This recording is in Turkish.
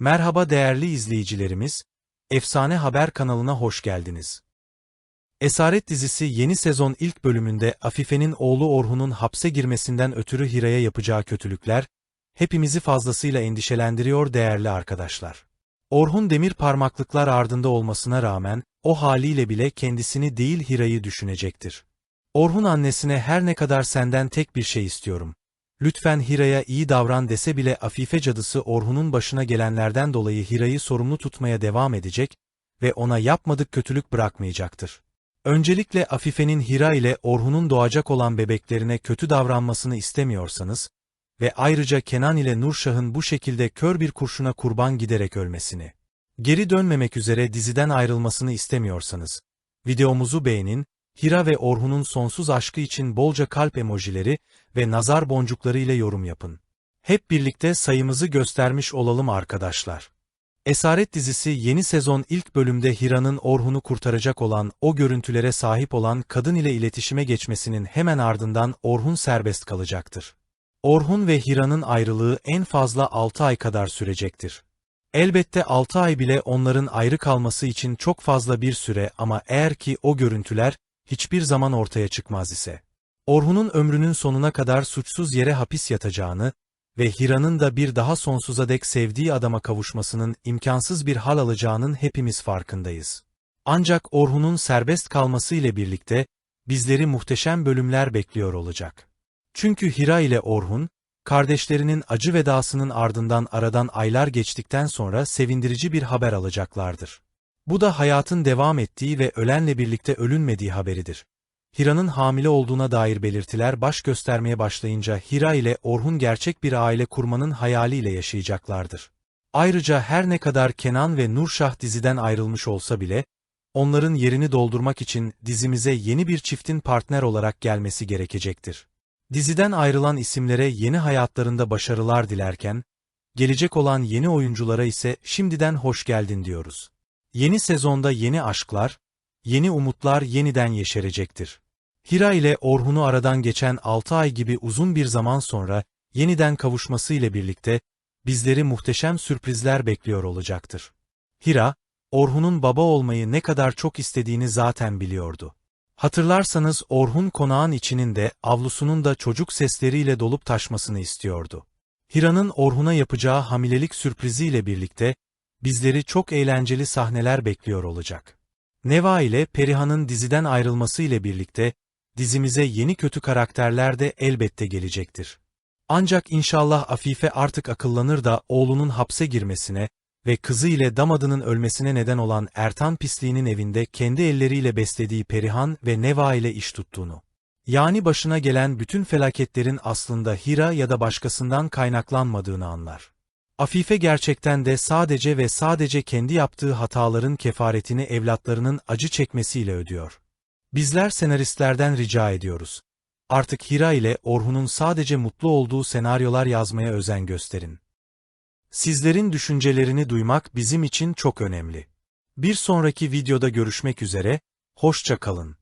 Merhaba değerli izleyicilerimiz, Efsane Haber kanalına hoş geldiniz. Esaret dizisi yeni sezon ilk bölümünde Afife'nin oğlu Orhun'un hapse girmesinden ötürü Hira'ya yapacağı kötülükler, hepimizi fazlasıyla endişelendiriyor değerli arkadaşlar. Orhun demir parmaklıklar ardında olmasına rağmen, o haliyle bile kendisini değil Hira'yı düşünecektir. Orhun annesine her ne kadar senden tek bir şey istiyorum. Lütfen Hira'ya iyi davran dese bile Afife cadısı Orhun'un başına gelenlerden dolayı Hira'yı sorumlu tutmaya devam edecek ve ona yapmadık kötülük bırakmayacaktır. Öncelikle Afife'nin Hira ile Orhun'un doğacak olan bebeklerine kötü davranmasını istemiyorsanız ve ayrıca Kenan ile Nurşah'ın bu şekilde kör bir kurşuna kurban giderek ölmesini, geri dönmemek üzere diziden ayrılmasını istemiyorsanız, videomuzu beğenin, Hira ve Orhun'un sonsuz aşkı için bolca kalp emojileri ve nazar boncukları ile yorum yapın. Hep birlikte sayımızı göstermiş olalım arkadaşlar. Esaret dizisi yeni sezon ilk bölümde Hira'nın Orhun'u kurtaracak olan o görüntülere sahip olan kadın ile iletişime geçmesinin hemen ardından Orhun serbest kalacaktır. Orhun ve Hira'nın ayrılığı en fazla 6 ay kadar sürecektir. Elbette 6 ay bile onların ayrı kalması için çok fazla bir süre ama eğer ki o görüntüler hiçbir zaman ortaya çıkmaz ise, Orhun'un ömrünün sonuna kadar suçsuz yere hapis yatacağını ve Hira'nın da bir daha sonsuza dek sevdiği adama kavuşmasının imkansız bir hal alacağının hepimiz farkındayız. Ancak Orhun'un serbest kalması ile birlikte, bizleri muhteşem bölümler bekliyor olacak. Çünkü Hira ile Orhun, kardeşlerinin acı vedasının ardından aradan aylar geçtikten sonra sevindirici bir haber alacaklardır. Bu da hayatın devam ettiği ve ölenle birlikte ölünmediği haberidir. Hira'nın hamile olduğuna dair belirtiler baş göstermeye başlayınca Hira ile Orhun gerçek bir aile kurmanın hayaliyle yaşayacaklardır. Ayrıca her ne kadar Kenan ve Nurşah diziden ayrılmış olsa bile, onların yerini doldurmak için dizimize yeni bir çiftin partner olarak gelmesi gerekecektir. Diziden ayrılan isimlere yeni hayatlarında başarılar dilerken, gelecek olan yeni oyunculara ise şimdiden hoş geldin diyoruz. Yeni sezonda yeni aşklar, yeni umutlar yeniden yeşerecektir. Hira ile Orhun'u aradan geçen 6 ay gibi uzun bir zaman sonra yeniden kavuşması ile birlikte bizleri muhteşem sürprizler bekliyor olacaktır. Hira, Orhun'un baba olmayı ne kadar çok istediğini zaten biliyordu. Hatırlarsanız Orhun konağın içinin de avlusunun da çocuk sesleriyle dolup taşmasını istiyordu. Hira'nın Orhun'a yapacağı hamilelik sürpriziyle birlikte bizleri çok eğlenceli sahneler bekliyor olacak. Neva ile Perihan'ın diziden ayrılması ile birlikte dizimize yeni kötü karakterler de elbette gelecektir. Ancak inşallah Afife artık akıllanır da oğlunun hapse girmesine ve kızı ile damadının ölmesine neden olan Ertan pisliğinin evinde kendi elleriyle beslediği Perihan ve Neva ile iş tuttuğunu. Yani başına gelen bütün felaketlerin aslında Hira ya da başkasından kaynaklanmadığını anlar. Afife gerçekten de sadece ve sadece kendi yaptığı hataların kefaretini evlatlarının acı çekmesiyle ödüyor. Bizler senaristlerden rica ediyoruz. Artık Hira ile Orhun'un sadece mutlu olduğu senaryolar yazmaya özen gösterin. Sizlerin düşüncelerini duymak bizim için çok önemli. Bir sonraki videoda görüşmek üzere, hoşça kalın.